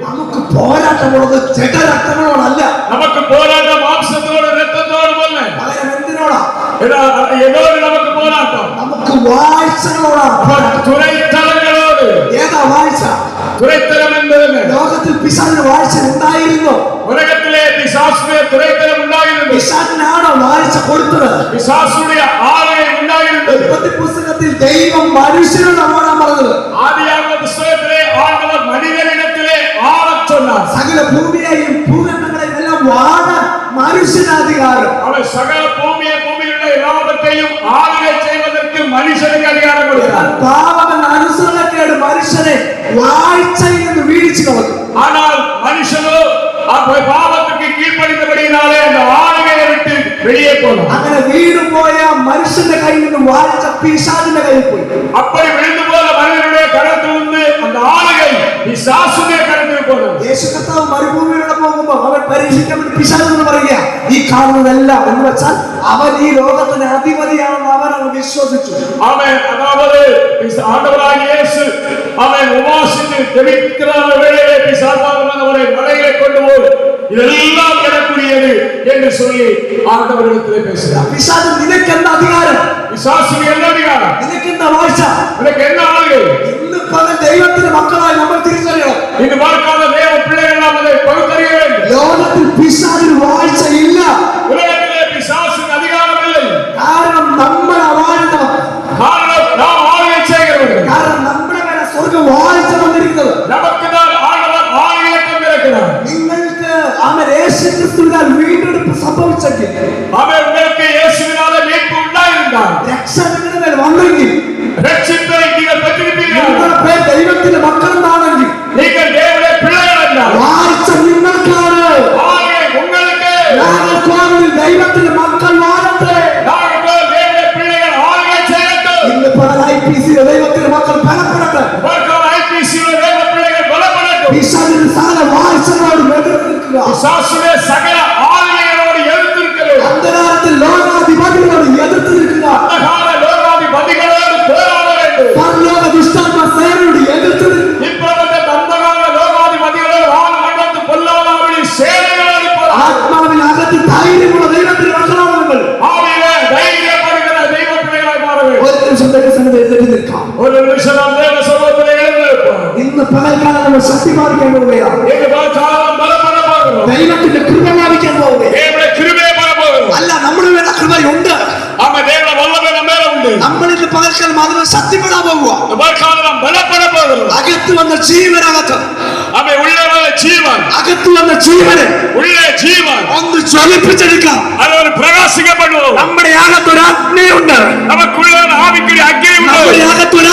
നമുക്ക് പോരാട്ടമുള്ളത് ജഡരക്തങ്ങളോടല്ല നമുക്ക് പോരാട്ടം മാംസത്തോടും രക്തത്തോടുമല്ല എന്തിനോടാ? നമുക്ക് പോരാട്ടം. നമുക്ക് വാഴ്ചകളോടാണ് ഏതാ വാഴ്ച? ഉണ്ടായിരുന്നു. ഉലകത്തിലെ പിശാസിന് വാഴ്ച കൊടുത്തത്? ആളെ ഉണ്ടായിരുന്നു. പുസ്തകത്തിൽ ദൈവം മനുഷ്യരുടെ சொன்னார் സകല ഭൂമിയെയും ഭൂഖണ്ഡങ്ങളെയും എല്ലാം വാടാൻ മനുഷ്യനാധികാരം அவர் சகல பூமியை பூமியிலுள்ள எல்லாவற்றையும் ஆளுகை செய்வதற்கு மனுஷனுக்கு அதிகாரம் கொடுத்தார் പാപമെന്ന അനുസരണക്കേട് മനുഷ്യനെ വാഴ്ചയിൽ നിന്ന് വീഴ്ച കളഞ്ഞു ஆனால் மனுஷனோ அப்ப பாவத்துக்கு கீழ்ப்படிந்தபடியினாலே அந்த ஆளுகையை விட்டு வெளியே போனார் അങ്ങനെ വീണു പോയ മനുഷ്യന്റെ കയ്യിൽ നിന്ന് വാഴ്ച പിശാചിന്റെ കയ്യിൽ പോയി அப்படி விழுந்து போன மனிதனுடைய கரத்திலிருந்து அந்த ஆளுகை பிசாசுடைய கரத்தில் போனது യേശു കർത്താവ് മരുഭൂമിയിലൂടെ പോകുമ്പോൾ അവൻ പരീക്ഷിക്കപ്പെട്ട പിശാചെന്ന് പറയുക ഈ കാണുന്നതല്ല എന്ന് വെച്ചാൽ അവൻ ഈ ലോകത്തിന് അധിപതിയാണെന്ന് അവൻ വിശ്വസിച്ചു. അവൻ ഇതെല്ലാം എന്ന് നിനക്ക് അധികാരം അധികാരം? നിനക്ക് എന്താ വാഴ്ച? നിനക്ക് സംഭവിച്ചെങ്കിൽ അവൻ നിങ്ങൾക്ക് യേശുവിനാലെ മീറ്റ് ഉണ്ടായിരുന്നാൽ രക്ഷ നിങ്ങൾ വന്നെങ്കിൽ രക്ഷിപ്പിനെ പറ്റിയിട്ടില്ല നിങ്ങളുടെ പേര് ദൈവത്തിന്റെ മക്കളെന്നാണെങ്കിൽ നിങ്ങൾ ദേവനെ പിള്ളേരല്ല വായിച്ച നിങ്ങൾക്കാണ് ദൈവത്തിന്റെ മക്കൾ വാഴട്ടെ ഇന്ന് പല ഐ പി സി ദൈവത്തിന്റെ മക്കൾ ബലപ്പെടട്ടെ പിശാചിന്റെ സകല വാഴ്ചകളോട് സകല ആൾ அந்த நேரத்தில் லோகாதிபதிகளோடு எதிர்த்து இருக்கிறார் லோகாதிபதிகளோடு போராட வேண்டும். பரலோக துஷ்டாத்மா செயலோடு எதிர்த்து இப்பொழுது தந்தகால லோகாதிபதிகளோடு வாழ வேண்டும் பொல்லாதவர்களை சேனைகளோடு போராட ஆத்மாவின் அகத்து தைரியம் உள்ள தெய்வத்தில் வசனமாங்கள் ஆவியிலே தைரியப்படுகிற தெய்வ பிள்ளைகளாய் மாற வேண்டும். ஒரு நிமிஷம் தேவ சன்னதி எழுந்திருக்கான் ஒரு நிமிஷம் நாம் தேவ சக்தி மாறிக்க முடியாது தெய்வத்தின் கிருபை மாறிக்க போகுது ಕೃಪೆಯುಂಟು ಆಮ ದೇವರ ವಲ್ಲಭೆ ನಮ್ಮ ಮೇಲೆ ಉಂಟು നമ്മളിന്ന് പകൽക്കാൽ മാത്രം സത്യപ്പെടാൻ പോവുക. പകൽക്കാലം ബലപ്പെടാൻ പോകുന്നു വന്ന ജീവനകത്ത്. അവ ഉള്ളവ ജീവൻ. അകത്ത് വന്ന ജീവന് ഉള്ള ജീവൻ. ഒന്ന് ജ്വലിപ്പിച്ചെടുക്കാം. അവർ പ്രകാശിക്കപ്പെടുന്നു നമ്മുടെ അകത്തൊരു അഗ്നിയുണ്ട് നമുക്കുള്ള ആവിക്കൊരു അഗ്നിയുണ്ട്. നമ്മുടെ അകത്തൊരു